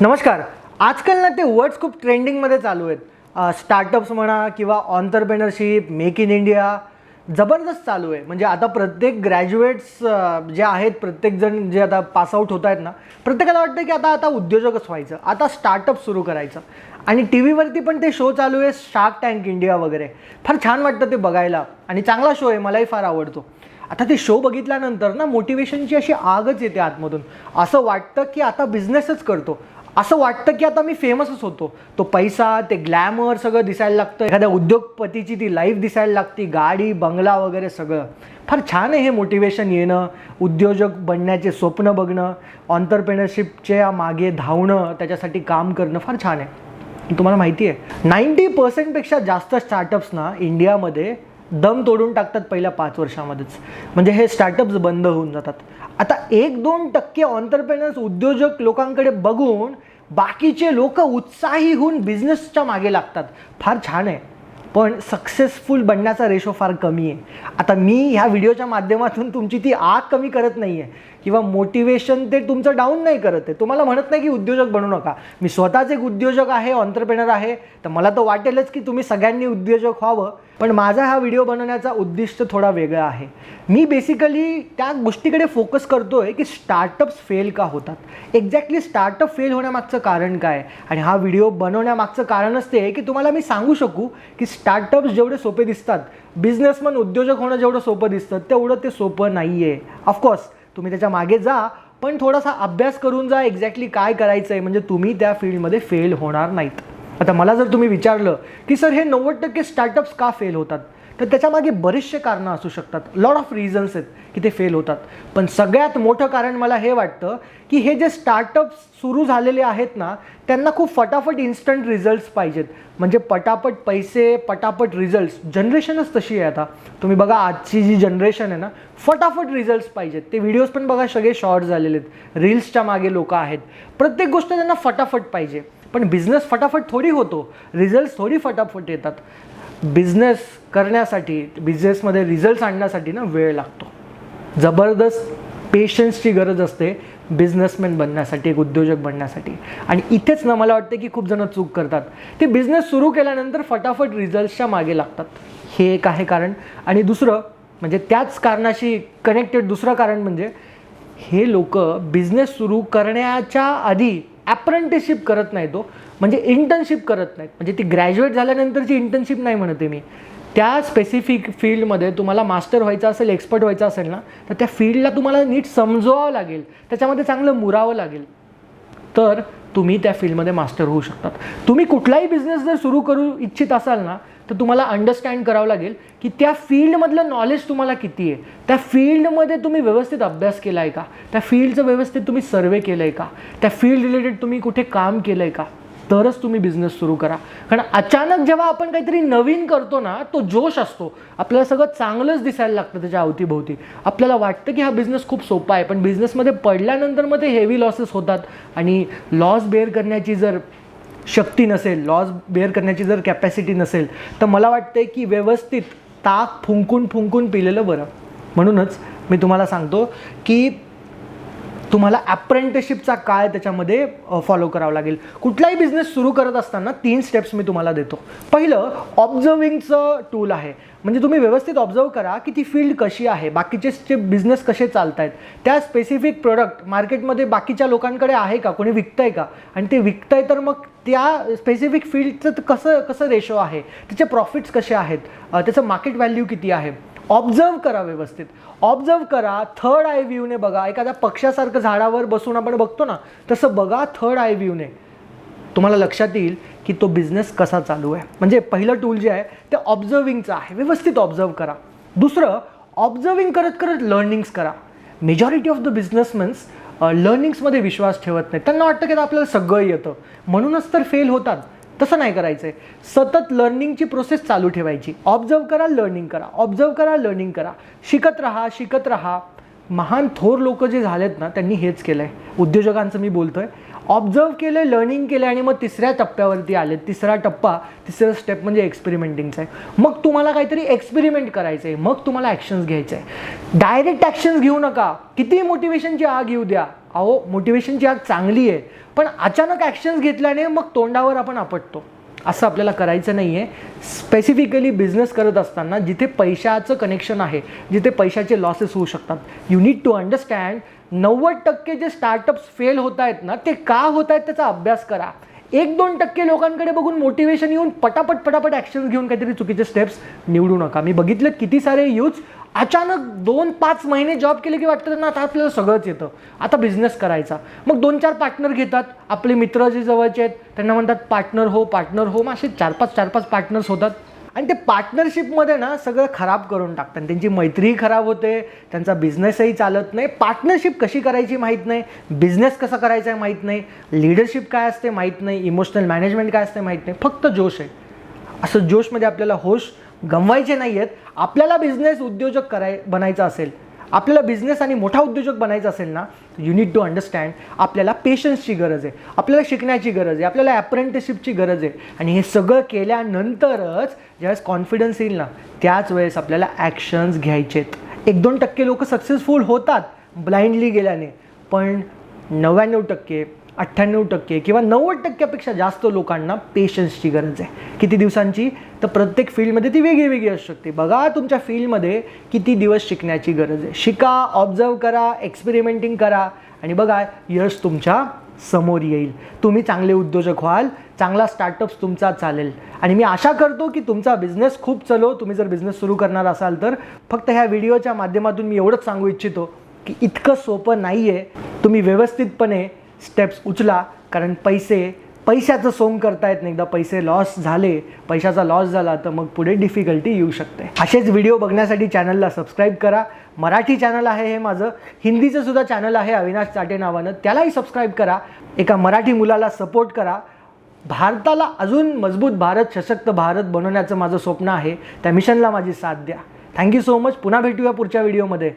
नमस्कार. आजकाल ना ते वर्ड्स खूप ट्रेंडिंगमध्ये चालू आहेत. स्टार्टअप्स म्हणा किंवा ऑन्टरप्रेनरशिप मेक इन इंडिया जबरदस्त चालू आहे. म्हणजे आता प्रत्येक ग्रॅज्युएट्स जे आहेत प्रत्येकजण जे आता पासआउट होत आहेत ना प्रत्येकाला वाटतं की आता आता उद्योजकच व्हायचं. आता स्टार्टअप सुरू करायचं. आणि टी व्हीवरती पण ते शो चालू आहे शार्क टँक इंडिया वगैरे. फार छान वाटतं ते बघायला. आणि चांगला शो आहे मलाही फार आवडतो. आता ते शो बघितल्यानंतर ना मोटिवेशनची अशी आगच येते आतमधून. असं वाटतं की आता बिझनेसच करतो. असं वाटतं की आता मी फेमसच होतो. तो पैसा ते ग्लॅमर सगळं दिसायला लागतं. एखाद्या उद्योगपतीची ती लाईफ दिसायला लागती. गाडी बंगला वगैरे सगळं. फार छान आहे हे मोटिवेशन येणं उद्योजक बनण्याचे स्वप्न बघणं ऑन्टरप्रेनरशिपच्या मागे धावणं त्याच्यासाठी काम करणं फार छान आहे. तुम्हाला माहिती आहे नाईंटी पर्सेंटपेक्षा जास्त स्टार्टअप्स ना इंडियामध्ये दम तोडून टाकतात पहिल्या पाच वर्षामध्येच. म्हणजे हे स्टार्टअप्स बंद होऊन जातात. आता एक दोन टक्के ऑन्टरप्रेनर्स उद्योजक लोकांकडे बघून बाकीचे लोक उत्साही होऊन बिझनेसच्या मागे लागतात. फार छान आहे. पण सक्सेसफुल बनण्याचा रेशो फार कमी आहे. आता मी ह्या व्हिडिओच्या माध्यमातून तुमची ती आग कमी करत नाही आहे किंवा मोटिवेशन ते तुमचं डाऊन नाही करत आहे. तुम्हाला म्हणत नाही की उद्योजक बनू नका. मी स्वतःच एक उद्योजक आहे ऑन्टरप्रेनर आहे. तर मला तर वाटेलच की तुम्ही सगळ्यांनी उद्योजक व्हावं. पण माझा हा व्हिडिओ बनवण्याचा उद्दिष्ट थोडा वेगळा आहे. मी बेसिकली त्या गोष्टीकडे फोकस करतो आहे की स्टार्टअप्स फेल का होतात. एक्झॅक्टली स्टार्टअप फेल होण्यामागचं कारण काय? आणि हा व्हिडिओ बनवण्यामागचं कारणच ते आहे की तुम्हाला मी सांगू शकू की स्टार्टअप्स जेवढे सोपे दिसतात बिझनेसमन उद्योजक होणं जेवढं सोपं दिसतं तेवढं ते सोपं नाही आहे ऑफकोर्स तुम्ही त्याच्यामागे जा पण थोडासा अभ्यास करून जा एक्झॅक्टली काय करायचं आहे म्हणजे तुम्ही त्या फील्डमध्ये फेल होणार नाहीत. आता मला जर तुम्ही विचारलं की सर हे नव्वद टक्के स्टार्टअप्स का फेल होतात? तर त्याच्यामागे बरेचसे कारणं असू शकतात. लॉट ऑफ रिझन्स आहेत की ते फेल होतात. पण सगळ्यात मोठं कारण मला हे वाटतं की हे जे स्टार्टअप्स सुरू झालेले आहेत ना त्यांना खूप फटाफट इन्स्टंट रिझल्ट्स पाहिजेत. म्हणजे पटापट पैसे पटापट रिझल्ट्स जनरेशनच तशी आहे आता. तुम्ही बघा आजची जी जनरेशन आहे ना फटाफट रिझल्ट्स पाहिजेत. ते व्हिडिओज पण बघा सगळे शॉर्ट झालेले आहेत. रील्सच्या मागे लोक आहेत. प्रत्येक गोष्ट त्यांना फटाफट पाहिजे. पण बिझनेस फटाफट थोडी होतो. रिझल्ट्स थोडी फटाफट येतात. बिझनेस करण्यासाठी बिझनेसमध्ये रिझल्ट्स आणण्यासाठी ना वेळ लागतो. जबरदस्त पेशन्सची गरज असते बिझनेसमॅन बनण्यासाठी एक उद्योजक बनण्यासाठी. आणि इथेच ना मला वाटतं की खूप जण चूक करतात. ते बिझनेस सुरू केल्यानंतर फटाफट रिझल्ट्सच्या मागे लागतात. हे एक आहे कारण. आणि दुसरं म्हणजे त्याच कारणाशी कनेक्टेड दुसरं कारण म्हणजे हे लोक बिझनेस सुरू करण्याच्या आधी ॲप्रेंटिसशिप करत नाही तो हो. म्हणजे इंटर्नशिप करत नाहीत. म्हणजे ती ग्रॅज्युएट झाल्यानंतरची इंटर्नशिप नाही म्हणते मी. त्या स्पेसिफिक फील्डमध्ये तुम्हाला मास्टर व्हायचं असेल एक्सपर्ट व्हायचं असेल ना तर त्या फील्डला तुम्हाला नीट समजवावं लागेल. त्याच्यामध्ये चांगलं मुरावं लागेल. तर तुम्ही त्या फील्डमध्ये मास्टर होऊ शकतात. तुम्ही कुठलाही बिझनेस जर सुरू करू इच्छित असाल ना तर तुम्हाला अंडरस्टँड करावं लागेल की त्या फील्डमधलं नॉलेज तुम्हाला किती आहे. त्या फील्डमध्ये तुम्ही व्यवस्थित अभ्यास केला आहे का? त्या फील्डचं व्यवस्थित तुम्ही सर्वे केलं आहे का? त्या फील्ड रिलेटेड तुम्ही कुठे काम केलं आहे का? तरच तुम्ही बिझनेस सुरू करा. कारण अचानक जेव्हा आपण काहीतरी नवीन करतो ना तो जोश असतो. आपल्याला सगळं चांगलंच दिसायला लागतं त्याच्या अवतीभोवती. आपल्याला वाटतं की हा बिझनेस खूप सोपा आहे पण बिझनेसमध्ये पडल्यानंतर मग ते हेवी लॉसेस होतात. आणि लॉस बेअर करण्याची जर शक्ती नसेल लॉस बेअर करण्याची जर कॅपॅसिटी नसेल तर मला वाटतं की व्यवस्थित ताक फुंकून फुंकून पिलेलं बरं. म्हणूनच मी तुम्हाला सांगतो की तुम्हाला अप्रेंटिसशिपचा काळ त्याच्यामध्ये फॉलो करावा लागेल. कुठलाही बिझनेस सुरू करत असताना तीन स्टेप्स मी तुम्हाला देतो. पहिलं ऑब्झर्विंगचं टूल आहे. म्हणजे तुम्ही व्यवस्थित ऑब्झर्व करा की ती फील्ड कशी आहे बाकीचे जे बिझनेस कसे चालत आहेत त्या स्पेसिफिक प्रोडक्ट मार्केटमध्ये बाकीच्या लोकांकडे आहे का? कोणी विकतंय का? आणि ते विकतंय तर मग त्या स्पेसिफिक फील्डचं कसं कसं रेशो आहे? त्याचे प्रॉफिट्स कसे आहेत? त्याचं मार्केट व्हॅल्यू किती आहे? ऑब्झर्व करा व्यवस्थित. ऑब्झर्व करा थर्ड आय व्ह्यूने बघा. एखाद्या पक्षासारखं झाडावर बसून आपण बघतो ना तसं बघा थर्ड आय व्ह्यूने तुम्हाला लक्षात येईल की तो बिझनेस कसा चालू आहे. म्हणजे पहिलं टूल जे आहे ते ऑब्झर्विंगचं आहे. व्यवस्थित ऑब्झर्व करा. दुसरं ऑब्झर्विंग करत करत लर्निंग्स करा. मेजॉरिटी ऑफ द बिझनेसमन्स लर्निंग्समध्ये विश्वास ठेवत नाही त्यांना वाटतं की आता आपल्याला सगळं येतं. म्हणूनच तर फेल होतात. तसं नाही करायचं आहे सतत लर्निंगची प्रोसेस चालू ठेवायची. ऑब्झर्व करा लर्निंग करा. ऑब्झर्व करा लर्निंग करा. शिकत राहा शिकत राहा. महान थोर लोक जे झालेत ना त्यांनी हेच केलं आहे उद्योजकांचं मी बोलतो आहे ऑब्झर्व केलं लर्निंग केलं आणि मग तिसऱ्या टप्प्यावरती आले तिसरा टप्पा तिसरं स्टेप म्हणजे एक्सपेरिमेंटिंगचा आहे. मग तुम्हाला काहीतरी एक्सपेरिमेंट करायचं आहे मग तुम्हाला ॲक्शन्स घ्यायचं आहे डायरेक्ट ॲक्शन्स घेऊ नका. किती मोटिवेशनची आग येऊ द्या. अहो मोटिवेशनची आग चांगली आहे. पण अचानक ॲक्शन्स घेतल्याने मग तोंडावर आपण आपटतो. असं आपल्याला करायचं नाही आहे स्पेसिफिकली बिझनेस करत असताना जिथे पैशाचं कनेक्शन आहे जिथे पैशाचे लॉसेस होऊ शकतात. यू नीड टू अंडरस्टँड नव्वद टक्के जे स्टार्टअप्स फेल होत आहेत ना ते का होत आहेत त्याचा अभ्यास करा. एक दोन टक्के लोकांकडे बघून मोटिवेशन येऊन पटापट पटापट ॲक्शन्स घेऊन काहीतरी चुकीचे स्टेप्स निवडू नका. मी बघितलं किती सारे यूज अचानक दोन पाच महिने जॉब केले की वाटतं ना आता आपल्याला सगळंच येतं. आता बिझनेस करायचा. मग दोन चार पार्टनर घेतात. आपले मित्र जे जवळचे आहेत त्यांना म्हणतात पार्टनर हो पार्टनर हो. मग असे चार पाच चार पाच पार्टनर्स होतात. आणि ते पार्टनरशिपमध्ये ना सगळं खराब करून टाकतात. त्यांची मैत्रीही खराब होते. त्यांचा बिझनेसही चालत नाही. पार्टनरशिप कशी करायची माहीत नाही. बिझनेस कसा करायचा आहे माहीत नाही. लिडरशिप काय असते माहीत नाही. इमोशनल मॅनेजमेंट काय असते माहीत नाही. फक्त जोश आहे. असं जोशमध्ये आपल्याला होश गमवायचे नाही आहेत आपल्याला बिझनेस उद्योजक कराय बनायचा असेल आपल्याला बिझनेस आणि मोठा उद्योजक बनायचा असेल ना यू नीड टू अंडरस्टँड आपल्याला पेशन्सची गरज आहे. आपल्याला शिकण्याची गरज आहे आपल्याला अप्रेंटिसशिपची गरज आहे. आणि हे सगळं केल्यानंतरच ज्यावेळेस कॉन्फिडन्स येईल ना त्याच वेळेस आपल्याला ॲक्शन्स घ्यायचेत. एक दोन टक्के लोक सक्सेसफुल होतात ब्लाइंडली गेल्याने. पण नव्याण्णव टक्के अठ्ठ्याण्णव टक्के किंवा नव्वद टक्क्यापेक्षा जास्त लोकांना पेशन्सची गरज आहे. किती दिवसांची? तर प्रत्येक फील्डमध्ये ती वेगळी वेगळी असू शकते. बघा तुमच्या फील्डमध्ये किती दिवस शिकण्याची गरज आहे. शिका ऑब्झर्व करा एक्सपेरिमेंटिंग करा. आणि बघा यश तुमच्यासमोर येईल. तुम्ही चांगले उद्योजक व्हाल चांगला स्टार्टअप्स तुमचा चालेल. आणि मी आशा करतो की तुमचा बिझनेस खूप चलो. तुम्ही जर बिझनेस सुरू करणार असाल तर फक्त ह्या व्हिडिओच्या माध्यमातून मी एवढंच सांगू इच्छितो की इतकं सोपं नाही आहे तुम्ही व्यवस्थितपणे स्टेप्स उचला कारण पैसे पैशाचं सोंग करता येत नाही. एकदा पैसे लॉस झाले पैशाचा लॉस झाला तर मग पुढे डिफिकल्टी येऊ शकते. असेच व्हिडिओ बघण्यासाठी चॅनलला सबस्क्राईब करा. मराठी चॅनल आहे हे माझं. हिंदीचं सुद्धा चॅनल आहे अविनाश चाटे नावानं. त्यालाही सबस्क्राईब करा. एका मराठी मुलाला सपोर्ट करा. भारताला अजून मजबूत भारत सशक्त भारत बनवण्याचं माझं स्वप्न आहे. त्या मिशनला माझी साथ द्या. थँक्यू सो मच पुन्हा भेटूया पुढच्या व्हिडिओमध्ये